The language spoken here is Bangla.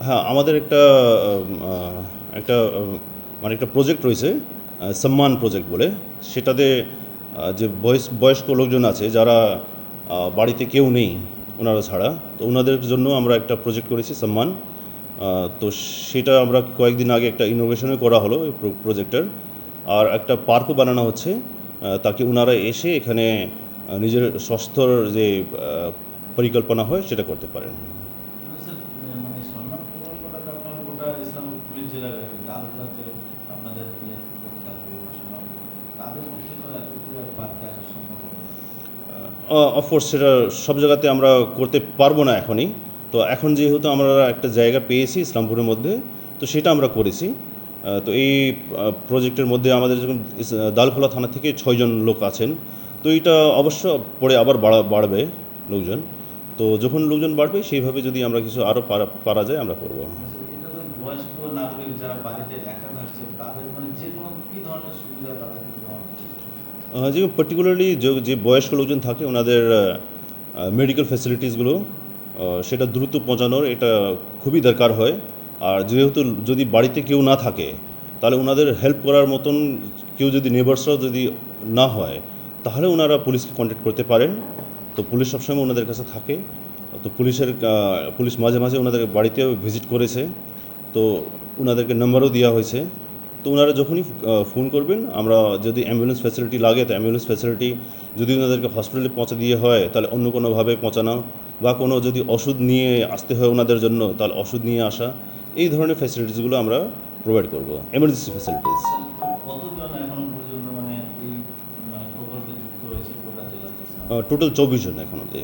হ্যাঁ আমাদের একটা একটা মানে একটা প্রজেক্ট রয়েছে সম্মান প্রজেক্ট বলে। সেটাতে যে বয়স, বয়স্ক লোকজন আছে, যারা বাড়িতে কেউ নেই ওনারা ছাড়া, তো ওনাদের জন্য আমরা একটা প্রজেক্ট করেছি, সম্মান। তো সেটা আমরা কয়েকদিন আগে একটা ইনোভেশনও করা হলো, এই প্রো- প্রজেক্টের আর একটা পার্কও বানানো হচ্ছে তাকে ওনারা এসে এখানে নিজের স্বাস্থ্যর যে পরিকল্পনা হয়, সেটা করতে পারেন স্যার মানে সম্মান প্রকল্পটা তো আপনার গোটা অফকোর্স সেটা সব জায়গাতে আমরা করতে পারব না এখনই। তো এখন যেহেতু আমরা একটা জায়গা পেয়েছি ইসলামপুরের মধ্যে, তো সেটা আমরা করেছি। তো এই প্রজেক্টের মধ্যে আমাদের যখন দালখোলা থানা থেকে ছয়জন লোক আছেন, তো এটা অবশ্য পরে আবার বাড়া, বাড়বে লোকজন। তো যখন লোকজন বাড়বে, সেইভাবে যদি আমরা কিছু আরও পারা যায়, আমরা করব। বয়স্ক নাগরিক যারা বাড়িতে একা তাদের মানে যে কোনো ধরনের সুবিধা? যে পার্টিকুলারলি যে বয়স্ক লোকজন থাকে, ওনাদের মেডিকেল ফ্যাসিলিটিসগুলো সেটা দ্রুত পৌঁছানোর এটা খুবই দরকার হয়। আর যেহেতু যদি বাড়িতে কেউ না থাকে, তাহলে ওনাদের হেল্প করার মতন কেউ যদি নেবার্সরাও যদি না হয়, তাহলে ওনারা পুলিশকে কন্ট্যাক্ট করতে পারেন। তো পুলিশ সবসময় ওনাদের কাছে থাকে। তো পুলিশের পুলিশ মাঝে মাঝে ওনাদের বাড়িতেও ভিজিট করেছে। তো ওনাদেরকে নাম্বারও দেওয়া হয়েছে। তো ওনারা যখনই ফোন করবেন আমরা যদি অ্যাম্বুলেন্স ফ্যাসিলিটি লাগে তো অ্যাম্বুলেন্স ফ্যাসিলিটি যদি ওনাদেরকে হসপিটালে পৌঁছে দিয়ে হয় তাহলে অন্য কোনোভাবে পৌঁছানো বা কোনো যদি ওষুধ নিয়ে আসতে হয় ওনাদের জন্য তাহলে ওষুধ নিয়ে আসা এই ধরনের ফ্যাসিলিটিসগুলো আমরা প্রোভাইড করব এমার্জেন্সি ফ্যাসিলিটিস টোটাল চব্বিশ জন এখন অব্দি